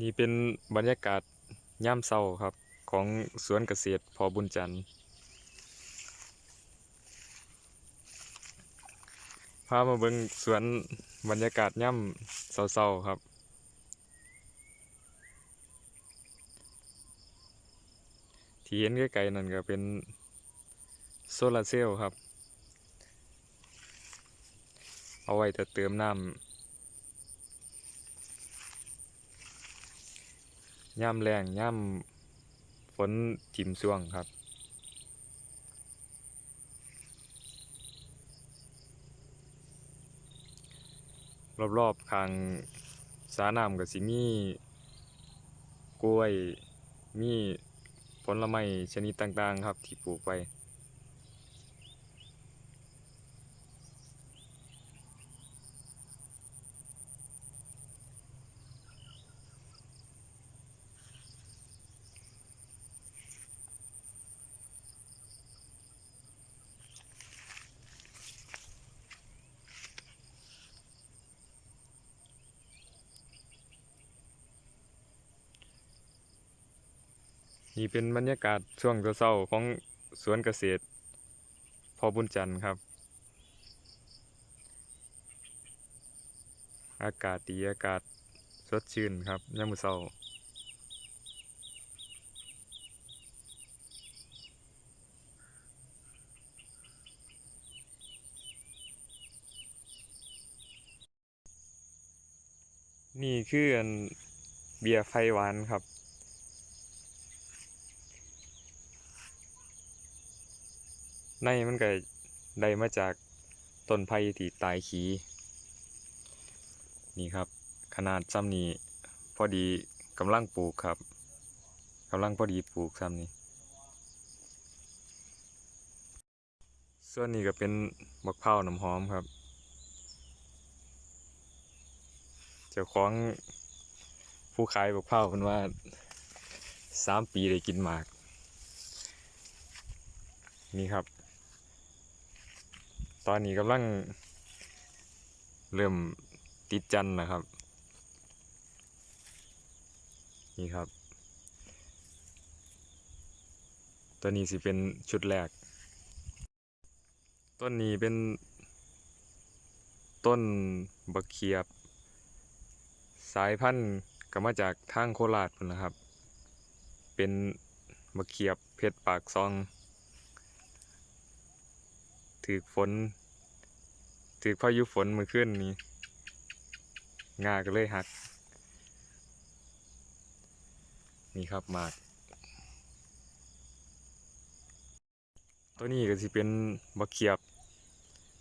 นี่เป็นบรรยากาศย่ามเช้าครับ ของสวนเกษตรพอบุญจันทร์พามาเบิ่งสวนบรรยากาศย่ำเช้าๆครับที่เห็นไกลๆนั่นก็เป็นโซลาร์เซลล์ครับ เอาไว้จะเติมน้ำ ย่ำแรงย่ำฝนจิมซ่วงครับ รอบๆข้างสาน้ำกับสิมีกล้วยมีผลไม้ชนิดต่างๆครับที่ปลูกไว้ นี่เป็นบรรยากาศช่วงเช้าของสวนเกษตร พอบุญจันทร์ครับ อากาศดีอากาศสดชื่นครับยามมื้อเช้านี่คือเบียร์ไฟหวานครับ ในมันก็ได้มาจากต้นไผ่ที่ตายขีนี่ครับ ขนาดซ้ำนี้พอดีกำลังปลูกครับกำลังพอดีปลูกซ้ำนี้ ส่วนนี้ก็เป็นบักเผาน้ำหอมครับ เจ้าของผู้ขายบักเผาเพิ่นว่าสามปีได้กินหมาก นี่ครับ ตอนนี้กำลังเริ่มติดจันนะครับ นี่ครับ ตัวนี้สิเป็นชุดแรก ต้นนี้เป็นต้นบักเขียบ สายพันธุ์ก็มาจากทางโคราชนนะครับ เป็นบักเขียบเพชรปากซอง ถือฝนถือพายุฝนมือขึ้นนี้งาก็เลยหัก นี่ครับหมาก ตัวนี้ก็สิเป็นบักเขียบ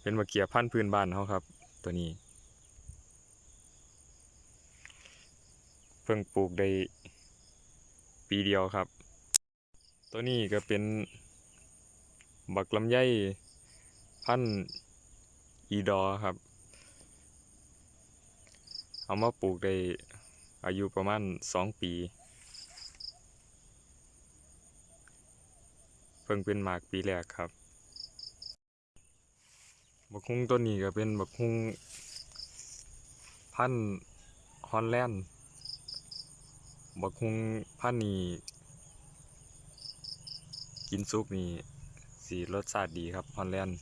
เป็นบักเขียบพันธุ์พื้นบ้านเขาครับ ตัวนี้ เพิ่งปลูกได้ปีเดียวครับ ตัวนี้ก็เป็นบักลำไย พันธุ์อีดอครับ เอามาปลูกได้อายุประมาณสองปี เพิ่งเป็นหมากปีแรกครับ บักฮุ้งต้นนี้ก็เป็นบักฮุ้งพันธุ์ฮอลแลนด์บักฮุ้งพันธุ์นี้กินซุปนี่สีรสชาติดีครับฮอลแลนด์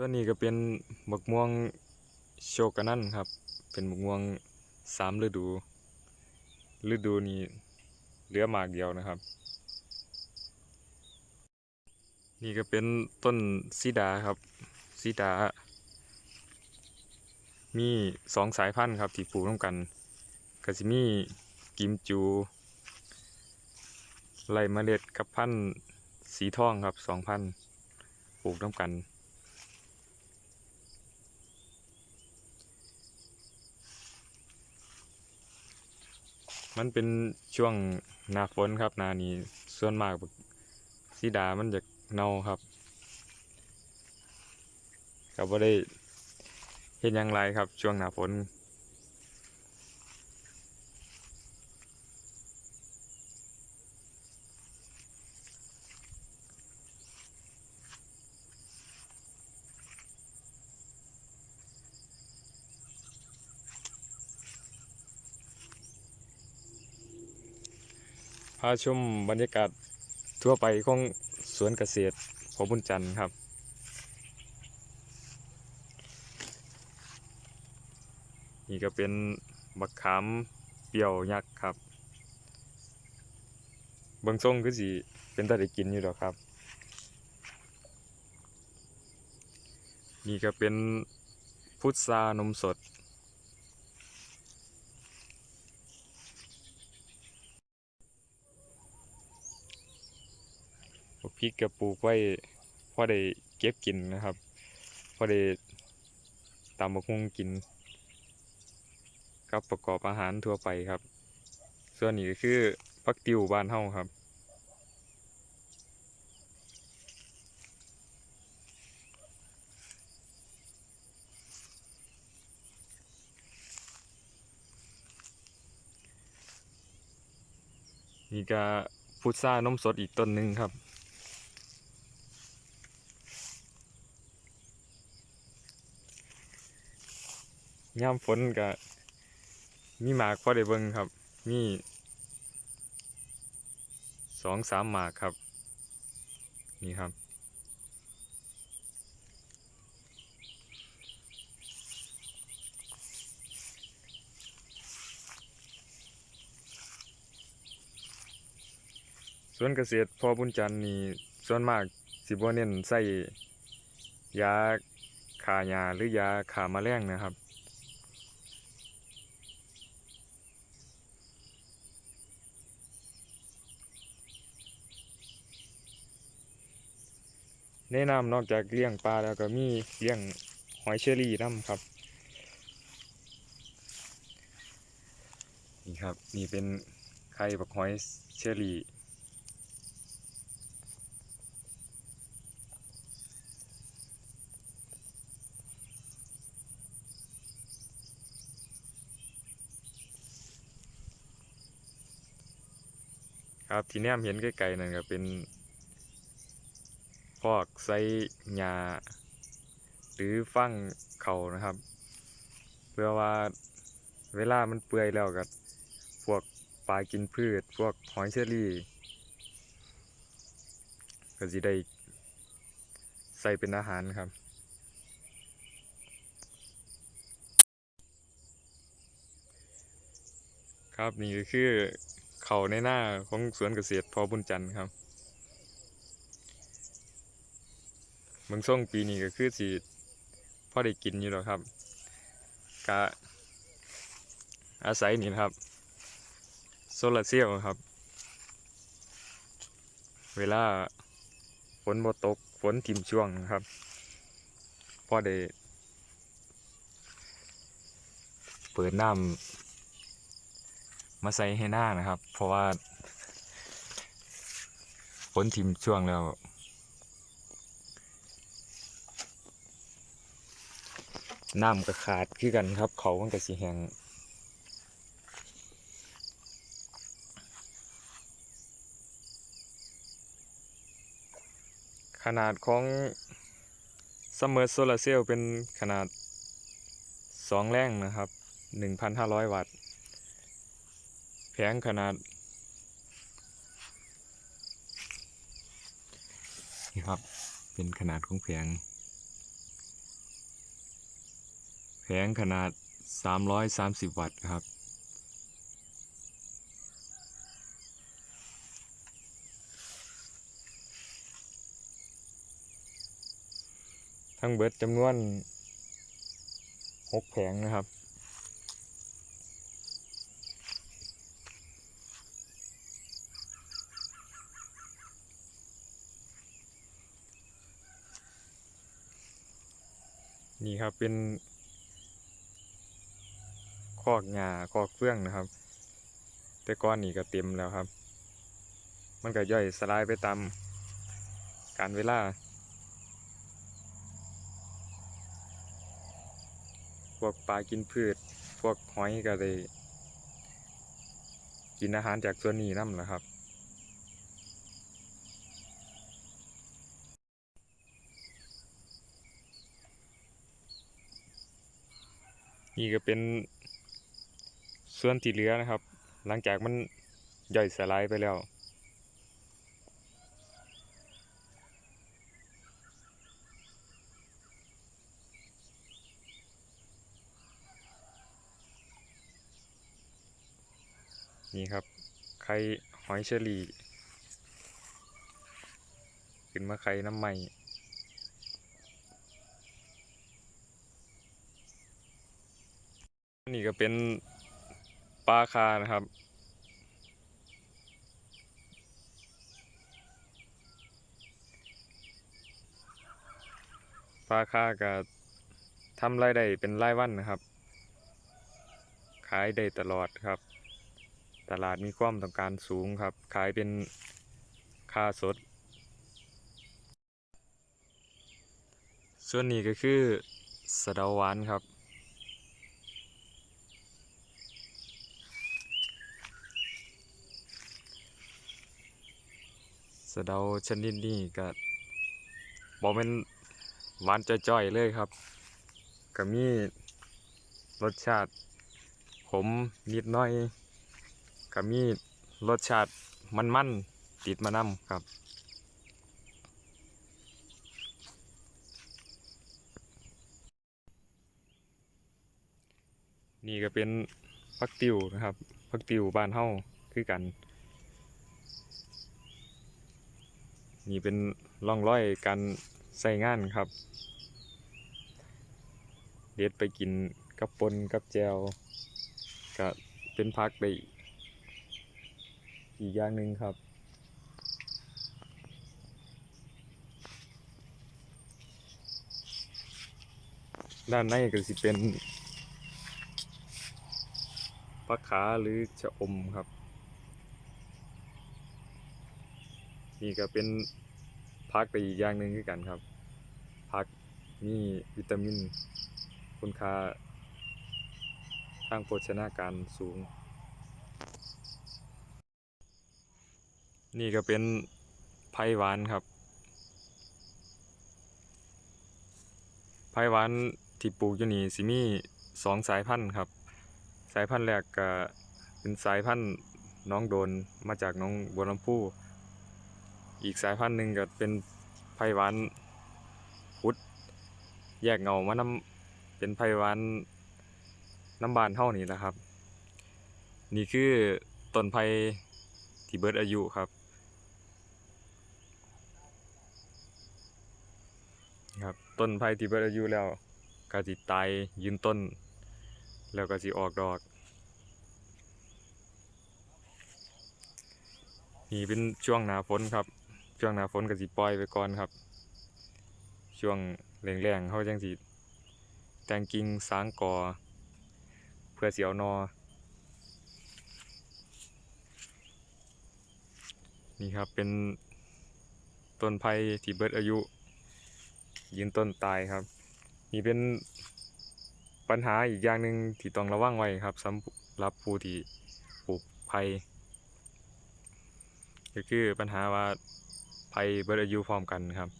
ส่วนนี้ก็เป็นบักม่วงโชกนันครับ เป็นบักม่วงสามฤดู ฤดูนี้เหลือหมากเดียวนะครับ นี่ก็เป็นต้นซีดาครับซีดา มีสองสายพันธุ์ครับที่ปลูกร่วมกันก็สิมีกิมจูไล่เมล็ดกับพันธุ์สีทองครับสองพันธุ์ปลูกร่วมกัน มันเป็นช่วงหน้าฝนครับหนานี้ส่วนมากบักสีดามันจะเน่าครับก็บ่ได้เห็นอย่างไรครับช่วงหน้าฝน พาชมบรรยากาศทั่วไปของสวนเกษตรพอบุญจันทร์ครับ นี่ก็เป็นบักขามเปรี้ยวยักษ์ครับเบิ่งทรงคือสิเป็นตาได้กินอยู่ดอกครับ นี่ก็เป็นพุทรานมสด พริกก็ปลูกไว้พอได้เก็บกินนะครับพอได้ตำบักหุ่งกิน กับประกอบอาหารทั่วไปครับ ส่วนนี้ก็คือพักติวบ้านเฮาครับนี่ก็พุทรานมสดอีกต้นหนึ่งครับ ยามฝนก็มีหมากพอได้เบิ่งครับ มีสองสามหมากครับ นี่ครับ ส่วนเกษตรพอบุญจันทร์นี่ส่วนมากสิบ่เน้นใส่ยาฆ่าหญ้าหรือยาฆ่าแมลงนะครับ แนะนำนอกจากเลี้ยงปลาแล้วก็มีเลี้ยงหอยเชอรี่น้ำครับ นี่ครับนี่เป็นไข่บักหอยเชอรี่ครับที่แนมเห็นไกลๆนั่นก็เป็นพ อกไซหญ้าหรือฟั่งเขานะครับ เพื่อว่าเวลามันเปื่อยแล้วก็พวกปลากินพืช พวกหอยเชอรี่ ก็สิได้ใส่เป็นอาหารครับครับนี่ก็คือเขาในหน้าของสวนเกษตรพอบุญจันทร์ครับ เมืองส่งปีนี้ก็คือสิพอได้กินอยู่แล้วครับกะอาศัยนี่นะครับ โซลาร์เซลล์ครับ เวลาฝนบ่ตกฝนทิ่มช่วงนะครับพอได้เปิดน้ำมาใส่ให้หน้านะครับ เพราะว่าฝนทิมช่วงแล้ว น้ำก็ขาดคือกันครับ เขามันก็สีแหงขนาดของซัมเมอร์โซลาเซลล์เป็นขนาด 2 แรงนะครับ 1,500 วัตต์ แผงขนาดนี่ครับ เป็นขนาดของแผง แผงขนาด 330 วัตต์ครับ ทั้งเบิดจำนวน 6 แผงนะครับนี่ครับเป็น อกหญ้าคอกเฟื่องนะครับ แต่ก้อนนี่ก็เต็มแล้วครับ มันก็ย่อยสลายไปตามการเวลาพวกปลากินพืช พวกหอยก็ได้กินอาหารจากส่วนนี้นั่นแหละครับ นี่ก็เป็น ส่วนที่เหลือนะครับ หลังจากมันย่อยสลายไปแล้ว นี่ครับไข่หอยเชอรี่ขึ้นมาไข่น้ำใหม่นี่ก็เป็น ปลาคานะครับ ปลาคาก็ทำรายได้เป็นรายวันนะครับ ขายได้ตลอดครับ ตลาดมีความต้องการสูงครับ ขายเป็นค่าสด ส่วนนี้ก็คือสะเดาหวานครับ สะเดาชนิดนี้ก็บอกเป็นหวานจ้อยๆเลยครับ ก็มีรสชาติขมนิดน้อยก็มีรสชาติมันๆติดมานำครับนี่ก็เป็นพักติวนะครับพักติวบ้านเฮาคือกัน นี่เป็นร่องรอยการใส่งานครับ เด็ดไปกินกับปนกับแจวก็เป็นพักได้อีกอย่างหนึ่งครับ ด้านในก็สิเป็นผักขาหรือชะอมครับ นี่ก็เป็นพักไปอีกอย่างหนึ่งคือกันครับพักมีวิตามิน คุณค่าทางโภชนาการสูง นี่ก็เป็นไผ่หวานครับไผ่หวานที่ปลูกอยู่นี่สิมีสองสายพันธุ์ครับ สายพันธุ์แรกก็เป็นสายพันธุ์น้องโดนมาจากน้องบัวลำพู อีกสายพันธุ์หนึ่งก็เป็นไผ่หวานพุด แยกเงามาน้ำเป็นไผ่หวานน้ำบานเท่านี้แหละครับ นี่คือต้นไผ่ที่เบิดอายุครับครับต้นไผ่ที่เบิดอายุแล้วก็สิตายยืนต้น แล้วก็สิออกดอก นี่เป็นช่วงหนาฝนครับ ช่วงหน้าฝนก็สิปล่อยไปก่อนครับ ช่วงแรงๆเขาจังสิแตงกิ่งสางกอ เพื่อเสิเอานอ นี่ครับเป็นต้นไผ่ที่เบิดอายุ ยืนต้นตายครับ นี่เป็นปัญหาอีกอย่างหนึ่งที่ต้องระวังไว้ครับสำหรับผู้ที่ปลูกไผ่ก็คือปัญหาว่า ไผ่เบิดอายุพร้อมกันครับ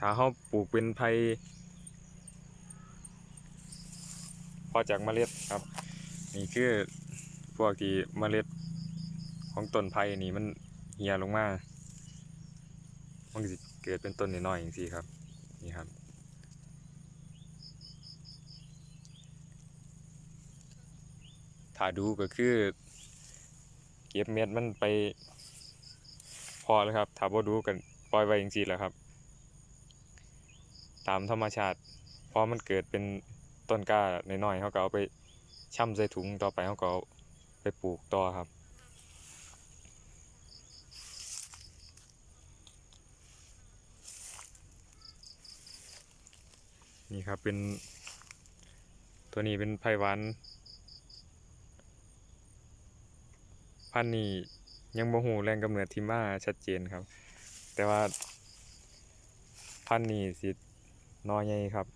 ถ้าเขาปลูกเป็นไผ่พอจากเมล็ดครับ นี่คือพวกที่เมล็ดของต้นไผ่นี่มันเหี่ยลงมา มันเกิดเป็นต้นน้อยๆอย่างซี่ครับ นี่ครับถ้าดูก็คือ เก็บเม็ดมันไป พอแล้วครับถ้าบ่ดูกันปล่อยไว้จังซี่แหละครับ ตามธรรมชาติพอมันเกิดเป็นต้นกล้าน้อยๆเขาก็เอาไปช่ำใส่ถุงต่อไปเขาก็เอาไปปลูกต่อครับ นี่ครับเป็นตัวนี้เป็นไผ่หวานพันนี้ ยังบ่หูแรงกำเนิดที่มาชัดเจนครับ แต่ว่าพันธุ์นี้สิหนอใหญ่ครับ